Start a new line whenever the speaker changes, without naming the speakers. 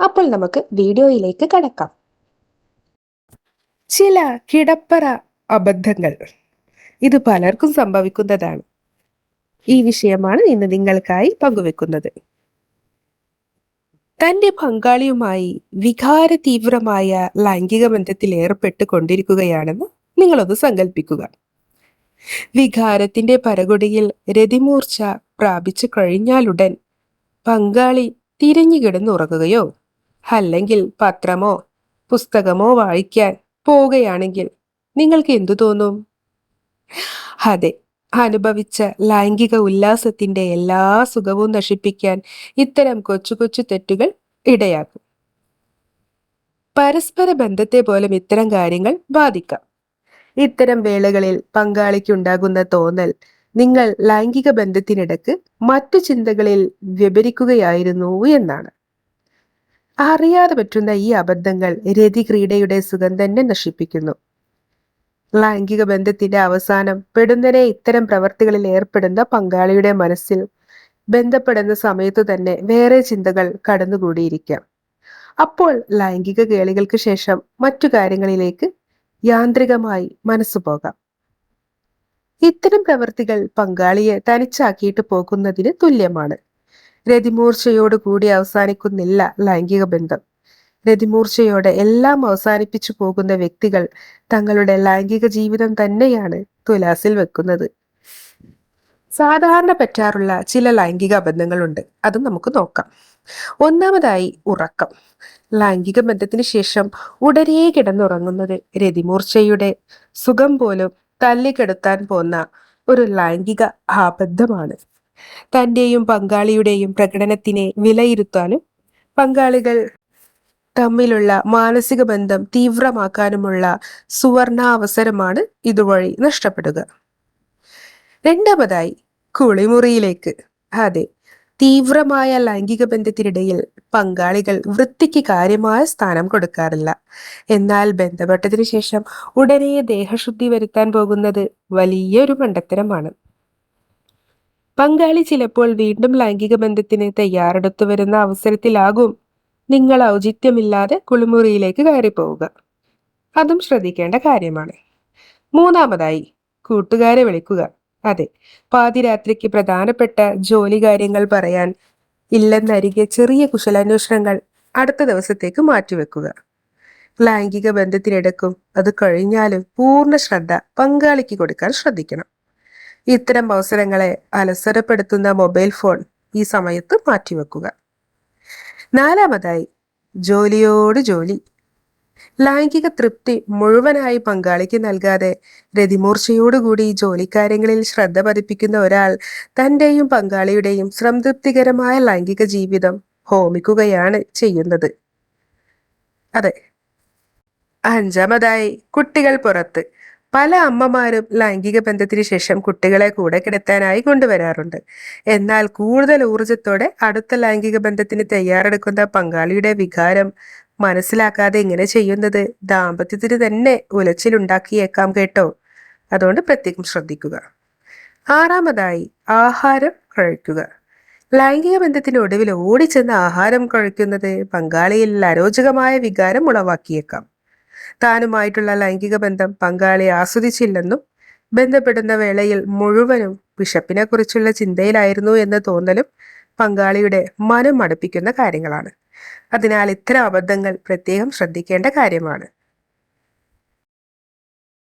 അപ്പോൾ നമുക്ക് വീഡിയോയിലേക്ക് കടക്കാം.
ചില കിടപ്പറ അബദ്ധങ്ങൾ. ഇത് പലർക്കും സംഭവിക്കുന്നതാണ്. ഈ വിഷയമാണ് ഇന്ന് നിങ്ങൾക്കായി പങ്കുവെക്കുന്നത്. തന്റെ പങ്കാളിയുമായി വികാര തീവ്രമായ ലൈംഗിക ബന്ധത്തിൽ ഏർപ്പെട്ട് കൊണ്ടിരിക്കുകയാണെന്ന് നിങ്ങളൊന്ന് സങ്കല്പിക്കുക വികാരത്തിന്റെ പരകൊടിയിൽ രതിമൂർച്ച പ്രാപിച്ചു കഴിഞ്ഞാലുടൻ പങ്കാളി തിരിഞ്ഞു കിടന്നുറങ്ങുകയോ അല്ലെങ്കിൽ പത്രമോ പുസ്തകമോ വായിക്കാൻ പോവുകയാണെങ്കിൽ നിങ്ങൾക്ക് എന്തു തോന്നും? അതെ അനുഭവിച്ച ലൈംഗിക ഉല്ലാസത്തിന്റെ എല്ലാ സുഖവും നശിപ്പിക്കാൻ ഇത്തരം കൊച്ചു കൊച്ചു തെറ്റുകൾ ഇടയാക്കും. പരസ്പര ബന്ധത്തെ പോലും ഇത്തരം കാര്യങ്ങൾ ബാധിക്കാം. ഇത്തരം വേളകളിൽ പങ്കാളിക്കുണ്ടാകുന്ന തോന്നൽ നിങ്ങൾ ലൈംഗിക ബന്ധത്തിനിടക്ക് മറ്റു ചിന്തകളിൽ വ്യപരിക്കുകയായിരുന്നു എന്നാണ്. അറിയാതെ പറ്റുന്ന ഈ അബദ്ധങ്ങൾ രതിക്രീഡയുടെ സുഖം തന്നെ നശിപ്പിക്കുന്നു. ലൈംഗിക ബന്ധത്തിന്റെ അവസാനം പെടുന്നനെ ഇത്തരം പ്രവർത്തികളിൽ ഏർപ്പെടുന്ന പങ്കാളിയുടെ മനസ്സിൽ ബന്ധപ്പെടുന്ന സമയത്തു തന്നെ വേറെ ചിന്തകൾ കടന്നുകൂടിയിരിക്കാം. അപ്പോൾ ലൈംഗിക കേളികൾക്ക് ശേഷം മറ്റു കാര്യങ്ങളിലേക്ക് യാന്ത്രികമായി മനസ്സു പോകാം. ഇത്തരം പ്രവൃത്തികൾ പങ്കാളിയെ തനിച്ചാക്കിയിട്ട് പോകുന്നതിന് തുല്യമാണ്. രതിമൂർച്ചയോട് കൂടി അവസാനിക്കുന്നില്ല ലൈംഗിക ബന്ധം. രതിമൂർച്ചയോടെ എല്ലാം അവസാനിപ്പിച്ചു പോകുന്ന വ്യക്തികൾ തങ്ങളുടെ ലൈംഗിക ജീവിതം തന്നെയാണ് തുലാസിൽ വെക്കുന്നത്. സാധാരണ പറ്റാറുള്ള ചില ലൈംഗിക അബദ്ധങ്ങളുണ്ട് അതും നമുക്ക് നോക്കാം. ഒന്നാമതായി ഉറക്കം. ലൈംഗിക ബന്ധത്തിന് ശേഷം ഉടനെ കിടന്നുറങ്ങുന്നത് രതിമൂർച്ചയുടെ സുഖം പോലും തല്ലിക്കെടുത്താൻ പോന്ന ഒരു ലൈംഗിക അബദ്ധമാണ് തന്റെയും പങ്കാളിയുടെയും പ്രകടനത്തിനെ വിലയിരുത്താനും പങ്കാളികൾ തമ്മിലുള്ള മാനസിക ബന്ധം തീവ്രമാക്കാനുമുള്ള സുവർണ അവസരമാണ് ഇതുവഴി നഷ്ടപ്പെടുക. രണ്ടാമതായി കുളിമുറിയിലേക്ക്. അതെ തീവ്രമായ ലൈംഗിക ബന്ധത്തിനിടയിൽ പങ്കാളികൾ വൃത്തിക്ക് കാര്യമായ സ്ഥാനം കൊടുക്കാറില്ല. എന്നാൽ ബന്ധപ്പെട്ടതിനു ശേഷം ഉടനെ ദേഹശുദ്ധി വരുത്താൻ പോകുന്നത് വലിയൊരു മണ്ടത്തരമാണ്. പങ്കാളി ചിലപ്പോൾ വീണ്ടും ലൈംഗിക ബന്ധത്തിന് തയ്യാറെടുത്തു വരുന്ന അവസരത്തിലാകും. നിങ്ങൾ ഔചിത്യമില്ലാതെ കുളിമുറിയിലേക്ക് കയറിപ്പോവുക. അതും ശ്രദ്ധിക്കേണ്ട കാര്യമാണ്. മൂന്നാമതായി കൂട്ടുകാരെ വിളിക്കുക. അതെ പാതിരാത്രിക്ക് പ്രധാനപ്പെട്ട ജോലി കാര്യങ്ങൾ പറയാൻ ഇല്ലെന്നരികെ ചെറിയ കുശലാന്വേഷണങ്ങൾ അടുത്ത ദിവസത്തേക്ക് മാറ്റിവെക്കുക. ലൈംഗിക ബന്ധത്തിനിടക്കും. അത് കഴിഞ്ഞാലും പൂർണ ശ്രദ്ധ പങ്കാളിക്ക് കൊടുക്കാൻ ശ്രദ്ധിക്കണം. ഇത്തരം അവസരങ്ങളെ അലസരപ്പെടുത്തുന്ന മൊബൈൽ ഫോൺ ഈ സമയത്ത് മാറ്റിവെക്കുക. നാലാമതായി ജോലിയോട് ജോലി. ലൈംഗിക തൃപ്തി മുഴുവനായി പങ്കാളിക്ക് നൽകാതെ രതിമൂർച്ചയോടുകൂടി ജോലിക്കാര്യങ്ങളിൽ ശ്രദ്ധ പതിപ്പിക്കുന്ന ഒരാൾ തന്റെയും പങ്കാളിയുടെയും സംതൃപ്തികരമായ ലൈംഗിക ജീവിതം ഹോമിക്കുകയാണ് ചെയ്യുന്നത്. അതെ. അഞ്ചാമതായി കുട്ടികൾ പുറത്ത്. പല അമ്മമാരും ലൈംഗിക ബന്ധത്തിന് ശേഷം കുട്ടികളെ കൂടെ കിടത്താനായി കൊണ്ടുവരാറുണ്ട്. എന്നാൽ കൂടുതൽ ഊർജത്തോടെ അടുത്ത ലൈംഗിക ബന്ധത്തിന് തയ്യാറെടുക്കുന്ന പങ്കാളിയുടെ വികാരം മനസ്സിലാക്കാതെ ഇങ്ങനെ ചെയ്യുന്നത് ദാമ്പത്യത്തിന് തന്നെ ഉലച്ചിലുണ്ടാക്കിയേക്കാം കേട്ടോ. അതുകൊണ്ട് പ്രത്യേകം ശ്രദ്ധിക്കുക. ആറാമതായി ആഹാരം കഴിക്കുക. ലൈംഗിക ബന്ധത്തിന് ഒടുവിൽ ഓടിച്ചെന്ന് ആഹാരം കഴിക്കുന്നത് പങ്കാളിയിൽ അരോചകമായ വികാരം ഉളവാക്കിയേക്കാം. താനുമായിട്ടുള്ള ലൈംഗിക ബന്ധം പങ്കാളി ആസ്വദിച്ചില്ലെന്നും ബന്ധപ്പെടുന്ന വേളയിൽ മുഴുവനും ബിഷപ്പിനെ കുറിച്ചുള്ള ചിന്തയിലായിരുന്നു എന്ന തോന്നലും പങ്കാളിയുടെ മനം മടുപ്പിക്കുന്ന കാര്യങ്ങളാണ്. അതിനാൽ ഇത്തരം അബദ്ധങ്ങൾ പ്രത്യേകം ശ്രദ്ധിക്കേണ്ട കാര്യമാണ്.